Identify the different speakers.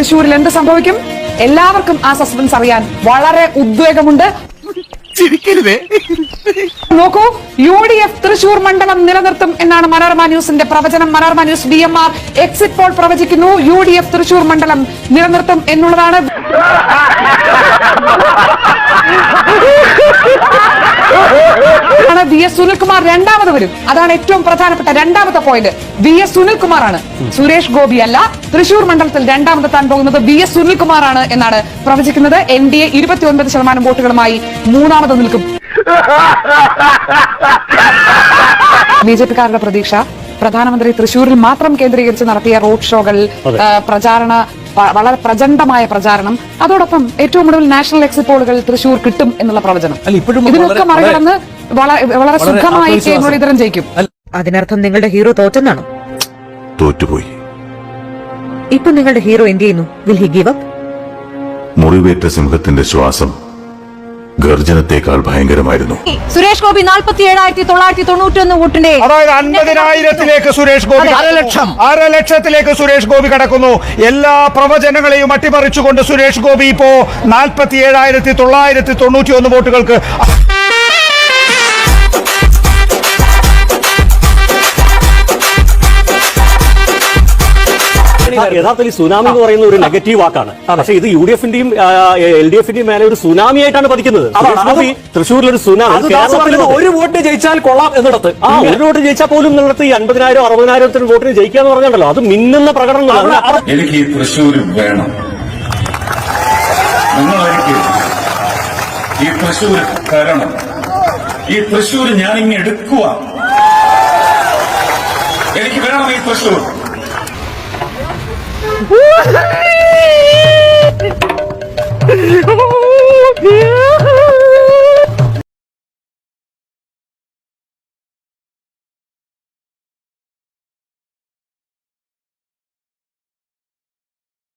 Speaker 1: തൃശൂരിൽ എന്ത് സംഭവിക്കും? എല്ലാവർക്കും ആ സസ്പെൻസ് അറിയാൻ വളരെ ഉദ്വേഗമുണ്ട്.
Speaker 2: ചിരിക്കരുതേ.
Speaker 1: നോക്കൂ യു ഡി എഫ് തൃശൂർ മണ്ഡലം നിലനിർത്തും എന്നാണ് മനോരമ ന്യൂസിന്റെ പ്രവചനം. Manorama news B M R exit poll പ്രവചിക്കുന്നു. യു ഡി എഫ് തൃശൂർ മണ്ഡലം നിലനിർത്തും എന്നുള്ളതാണ്. ആണ് വി എസ് സുനിൽകുമാർ രണ്ടാമത് വരും. അതാണ് ഏറ്റവും പ്രധാനപ്പെട്ട രണ്ടാമത്തെ പോയിന്റ് വി എസ് സുനിൽകുമാർ ആണ് സുരേഷ് ഗോപി അല്ല തൃശൂർ മണ്ഡലത്തിൽ രണ്ടാമതെത്താൻ പോകുന്നത് വി എസ് സുനിൽകുമാർ ആണ് എന്നാണ് പ്രവചിക്കുന്നത്. എൻ ഡി എ ഇരുപത്തിയൊൻപത് ശതമാനം വോട്ടുകളുമായി മൂന്നാമത് നിൽക്കും. ബി ജെ പിക്കാരുടെ പ്രതീക്ഷ? പ്രധാനമന്ത്രി തൃശൂരിൽ മാത്രം കേന്ദ്രീകരിച്ച് നടത്തിയ റോഡ് ഷോകൾ പ്രചാരണ വളരെ പ്രചണ്ഡമായ പ്രചാരണം. അതോടൊപ്പം ഏറ്റവും ഒടുവിൽ നാഷണൽ എക്സിറ്റ് പോളുകൾ തൃശൂർ കിട്ടും എന്നുള്ള പ്രവചനം.
Speaker 3: അല്ല, ഇപ്പോഴും
Speaker 1: ഇതിനൊക്കെ മറികടന്ന് വളരെ സുഖമായി കെ. മുരളീധരൻ ജയിക്കും.
Speaker 4: അതിനർത്ഥം നിങ്ങളുടെ ഹീറോ തോറ്റെന്നാണോ?
Speaker 5: തോറ്റുപോയി.
Speaker 4: ഇപ്പൊ നിങ്ങളുടെ ഹീറോ എന്ത് ചെയ്യുന്നു? വിൽ ഹി ഗീവ് അപ്പ്
Speaker 5: മുറിവേറ്റ സിംഹത്തിന്റെ ശ്വാസം ഗർജനത്തേക്കാൾ ഭയങ്കരമായിരുന്നു.
Speaker 6: സുരേഷ് ഗോപി നാൽപ്പത്തി ഏഴായിരത്തി തൊള്ളായിരത്തി തൊണ്ണൂറ്റി ഒന്ന് വോട്ടിന്റെ
Speaker 7: അതായത് അൻപതിനായിരത്തിലേക്ക് സുരേഷ് ഗോപി
Speaker 2: അരലക്ഷം.
Speaker 7: അരലക്ഷത്തിലേക്ക് സുരേഷ് ഗോപി കടക്കുന്നു. എല്ലാ പ്രവചനങ്ങളെയും അട്ടിമറിച്ചുകൊണ്ട് സുരേഷ് ഗോപി ഇപ്പോ നാൽപ്പത്തി ഏഴായിരത്തി തൊള്ളായിരത്തി തൊണ്ണൂറ്റി ഒന്ന് വോട്ടുകൾക്ക്
Speaker 8: യഥാർത്ഥത്തിൽ സുനാമി എന്ന് പറയുന്ന ഒരു നെഗറ്റീവ് വാക്കാണ്. പക്ഷേ ഇത് യു ഡി എഫിന്റെയും എൽ ഡി എഫിന്റെയും മേലെ ഒരു സുനാമി ആയിട്ടാണ് പതിക്കുന്നത് തൃശ്ശൂരിൽ ഒരു സുനാമി
Speaker 3: ഒരു വോട്ട് ജയിച്ചാൽ കൊള്ളാം എന്നിടത്ത്.
Speaker 8: ആ ഒരു വോട്ട് ജയിച്ചാൽ പോലും എന്നിടത്ത് ഈ അൻപതിനായിരം അറുപതിനായിരത്തിന് വോട്ടിന് ജയിക്കാന്ന് പറഞ്ഞല്ലോ അത് മിന്നുന്ന പ്രകടനങ്ങളാണ്.
Speaker 9: എനിക്ക് ഈ തൃശ്ശൂർ വേണം. നിങ്ങൾ എനിക്ക് ഈ തൃശ്ശൂർ തരണം. ഈ തൃശ്ശൂർ ഞാൻ ഇങ്ങ് എടുക്കുക എനിക്ക് വേണം ഈ തൃശ്ശൂർ.
Speaker 1: 我是猎